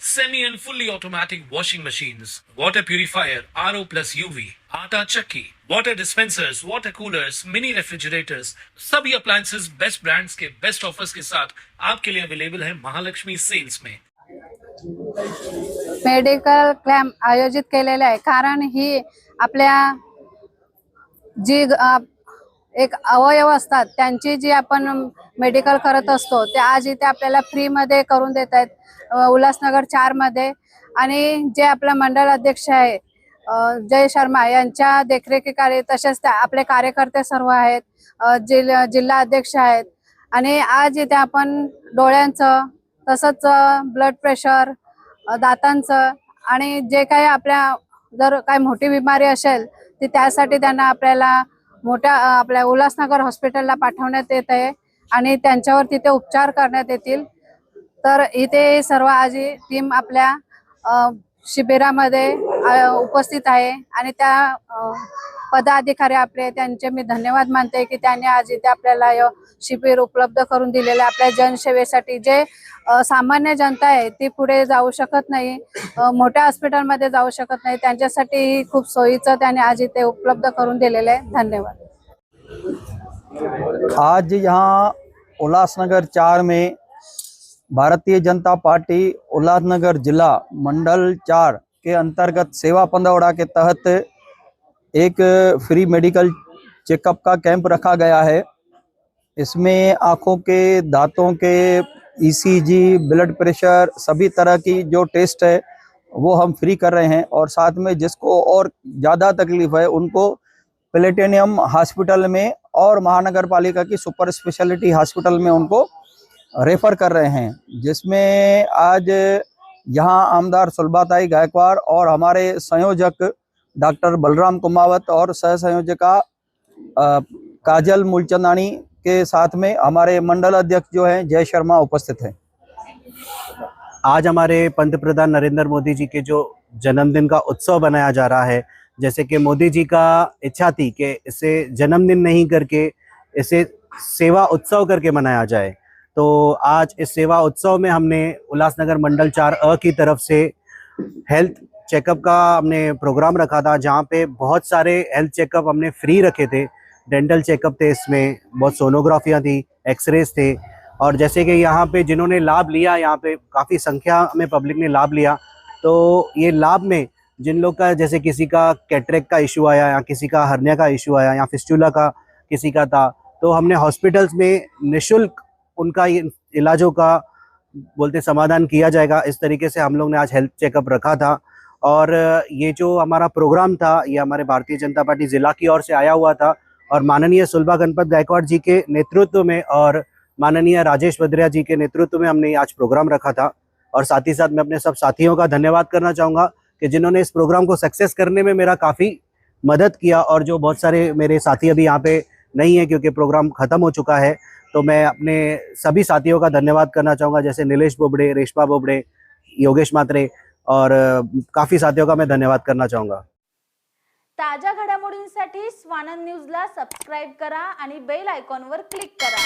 semi and fully automatic washing machines, water purifier, RO plus UV, आटा चक्की, water dispensers, water coolers, mini refrigerators, सभी appliances best brands के best offers के साथ आपके लिए अवेलेबल है महालक्ष्मी सेल्स में मेडिकल क्लॅम्प आयोजित केलेले आहे कारण ही आपल्या जी अ, एक अवयव असतात त्यांची जी आपण मेडिकल करत असतो ते आज इथे आपल्याला फ्रीमध्ये करून देत आहेत. उल्हासनगर चारमध्ये आणि जे आपलं मंडळ अध्यक्ष आहे जय शर्मा यांच्या देखरेखीखाली तसेच त्या- आपले कार्यकर्ते सर्व आहेत जिल जिल्हा अध्यक्ष आहेत. आणि आज इथे आपण डोळ्यांचं तसंच ब्लड प्रेशर दातांचं आणि जे काही आपल्या जर काही मोठी बिमारी असेल ती त्यासाठी त्यांना आपल्याला मोठ्या आपल्या उल्हासनगर हॉस्पिटलला पाठवण्यात येत आहे आणि त्यांच्यावर तिथे उपचार करण्यात येतील. तर इथे सर्व आजी टीम आपल्या अ, शिबिरामध्ये उपस्थित आहे आणि त्या अ, पदाधिकारी आपले त्यांचे मी धन्यवाद मानते की त्यांनी आज इथे आपल्याला शिबिर उपलब्ध करून दिलेलं आपल्या जनसेवेसाठी. जे सामान्य जनता आहे ती पुढे जाऊ शकत नाही मोठ्या हॉस्पिटलमध्ये जाऊ शकत नाही. त्यांच्यासाठी खूप सोयीचं त्यांनी आज इथे उपलब्ध करून दिलेलं आहे. धन्यवाद. आज यहाँ उल्लासनगर चार में भारतीय जनता पार्टी उल्लासनगर जिला मंडल चार के अंतर्गत सेवा पंदौड़ा के तहत एक फ्री मेडिकल चेकअप का कैंप रखा गया है। इसमें आँखों के, दांतों के ईसीजी ब्लड प्रेशर सभी तरह की जो टेस्ट है, वो हम फ्री कर रहे हैं और साथ में जिसको और ज़्यादा तकलीफ़ है, उनको प्लेटेनियम हॉस्पिटल में और महानगर पालिका की सुपर स्पेशलिटी हॉस्पिटल में उनको रेफर कर रहे हैं, जिसमें आज यहाँ आमदार सुलभाताई गायकवाड़ और हमारे संयोजक डॉक्टर बलराम कुमावत और सह संयोजका काजल मूलचंदानी के साथ में हमारे मंडल अध्यक्ष जो हैं, जय शर्मा उपस्थित हैं। आज हमारे पंत प्रधान नरेंद्र मोदी जी के जो जन्मदिन का उत्सव बनाया जा रहा है, जैसे कि मोदी जी का इच्छा थी कि इसे जन्मदिन नहीं करके इसे सेवा उत्सव करके मनाया जाए। तो आज इस सेवा उत्सव में हमने उल्लासनगर मंडल चार अ की तरफ़ से हेल्थ चेकअप का हमने प्रोग्राम रखा था, जहाँ पे बहुत सारे हेल्थ चेकअप हमने फ्री रखे थे। डेंटल चेकअप थे इसमें, बहुत सोनोग्राफियाँ थी एक्सरेज थे। और जैसे कि यहाँ पे जिन्होंने लाभ लिया, यहाँ पे काफ़ी संख्या में पब्लिक ने लाभ लिया। तो ये लाभ में जिन लोग का, जैसे किसी का कैटरेक का इशू आया, या किसी का हरनिया का इशू आया, या फिस्टूला का किसी का था तो हमने हॉस्पिटल्स में निशुल्क उनका इलाजों का बोलते समाधान किया जाएगा। इस तरीके से हम लोग ने आज हेल्थ चेकअप रखा था। और ये जो हमारा प्रोग्राम था, ये हमारे भारतीय जनता पार्टी ज़िला की ओर से आया हुआ था और माननीय सुलभा गणपत गायकवाड़ जी के नेतृत्व में और माननीय राजेश भद्रिया जी के नेतृत्व में हमने आज प्रोग्राम रखा था। और साथ ही साथ मैं अपने सब साथियों का धन्यवाद करना चाहूँगा कि जिन्होंने इस प्रोग्राम को सक्सेस करने में मेरा काफ़ी मदद किया और जो बहुत सारे मेरे साथी अभी यहाँ पे नहीं है क्योंकि प्रोग्राम ख़त्म हो चुका है तो मैं अपने सभी साथियों का धन्यवाद करना चाहूँगा, जैसे नीलेश बोबड़े, रेशमा बोबड़े, योगेश मात्रे और काफ़ी साथियों का मैं धन्यवाद करना चाहूंगा। ताज्या घडामोडींसाठी स्वानंद न्यूजला सबस्क्राईब करा आणि बेल आयकॉनवर क्लिक करा.